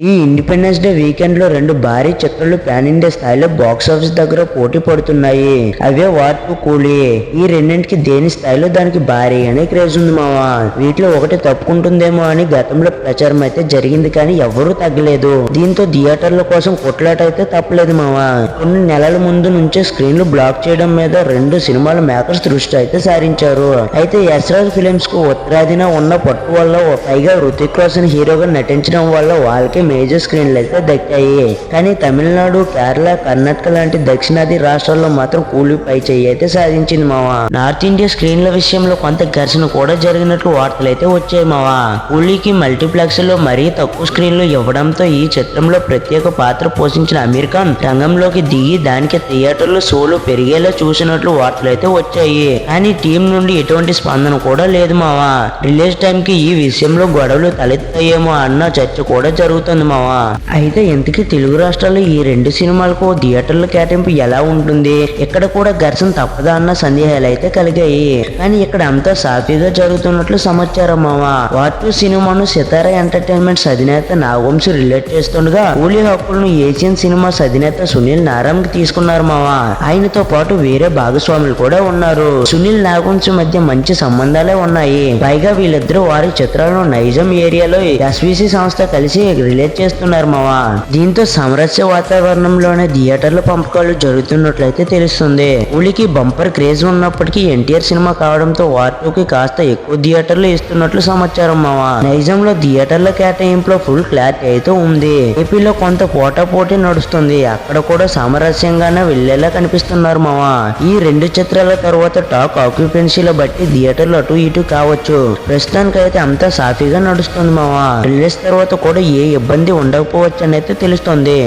ఈ independence day వీకెండ్లో రెండు భారీ చిత్రాలు పాన్ ఇండియా స్థాయిలో బాక్స్ ఆఫీస్ దగ్గర పోటీ పడుతున్నాయి. అవే వార్ టు కూలీ. ఈ రెండింటికి దేని స్థాయిలో దానికి భారీగానే క్రేజ్ ఉంది మావా. వీటిలో ఒకటి తప్పుకుంటుందేమో అని గతంలో ప్రచారం అయితే జరిగింది కానీ ఎవరూ తగ్గలేదు. దీంతో థియేటర్ల కోసం కొట్లాట అయితే తప్పలేదు మావా. కొన్ని నెలల ముందు నుంచే స్క్రీన్లు బ్లాక్ చేయడం మీద రెండు సినిమాల మేకర్స్ దృష్టి అయితే సారించారు. అయితే యశ్రాజ్ ఫిలిమ్స్కు ఉత్తరాదిన ఉన్న పట్టు వల్ల పైగా రుతిక్ రోషన్ హీరోగా నటించడం వల్ల వాళ్ళకి మేజర్ స్క్రీన్లు అయితే దక్కాయి. కానీ తమిళనాడు కేరళ కర్ణాటక లాంటి దక్షిణాది రాష్ట్రాల్లో మాత్రం కూలీ పై చేయి అయితే సాధించింది మావా. నార్త్ ఇండియా స్క్రీన్ల విషయంలో కొంత ఘర్షణ కూడా జరిగినట్లు వార్తలు అయితే వచ్చాయి మావా. కూలీకి మల్టీప్లెక్స్లో మరీ తక్కువ స్క్రీన్లు ఇవ్వడంతో ఈ చిత్రంలో ప్రత్యేక పాత్ర పోషించిన అమీర్ ఖాన్ రంగంలోకి దిగి దానికి థియేటర్లు సోలు పెరిగేలా చూసినట్లు వార్తలు అయితే వచ్చాయి. కానీ టీం నుండి ఎటువంటి స్పందన కూడా లేదు మావా. రిలీజ్ టైం కి ఈ విషయంలో గొడవలు తలెత్తాయేమో అన్న చర్చ కూడా జరుగుతుంది. మావా. అయితే ఇంతకీ తెలుగు రాష్ట్రాల్లో ఈ రెండు సినిమాలకు థియేటర్ల కేటాయింపు ఎలా ఉంటుంది? ఇక్కడ కూడా ఘర్షణ తప్పదా అన్న సందేహాలు అయితే కలిగాయి. కానీ ఇక్కడ అంతా సాఫీగా జరుగుతున్నట్లు సమాచారం మావా. టూ సినిమాను సితారా ఎంటర్టైన్మెంట్స్ అధినేత నాగవంశి రిలేట్ చేస్తుండగా కూలీ హక్కులను ఏషియన్ సినిమాస్ అధినేత సునీల్ నారాయణ్కి తీసుకున్నారు మావా. ఆయనతో పాటు వేరే భాగస్వాములు కూడా ఉన్నారు. సునీల్ నాగవంశి మధ్య మంచి సంబంధాలే ఉన్నాయి. పైగా వీళ్ళిద్దరూ వారి చిత్రాలను నైజాం ఏరియాలో ఎస్విసి సంస్థ కలిసి రిలీజ్ చేస్తున్నారు మావా. దీంతో సమరస్య వాతావరణంలోనే థియేటర్ల పంపకాలు జరుగుతున్నట్లయితే తెలుస్తుంది. ఉలికి బంపర్ క్రేజ్ ఉన్నప్పటికీ ఎన్టీఆర్ సినిమా కావడంతో వార్తోకి కాస్త ఎక్కువ థియేటర్లు ఇస్తున్నట్లు సమాచారం మావా. నైజాంలో థియేటర్ల కేటాయింపులో ఫుల్ క్లారిటీ అయితే ఉంది. ఏపీలో కొంత పోటా పోటీ నడుస్తుంది. అక్కడ కూడా సామరస్యంగానే వెళ్ళేలా కనిపిస్తున్నారు మావా. ఈ రెండు చిత్రాల తర్వాత టాక్ ఆక్యుపెన్సీల బట్టి థియేటర్లు అటు ఇటు కావచ్చు. ప్రస్తుతానికైతే అంతా సాఫీగా నడుస్తుంది మావా. రిలీజ్ తర్వాత కూడా ఏ ఇబ్బంది ఉండకపోవచ్చు అని అయితే తెలుస్తుంది.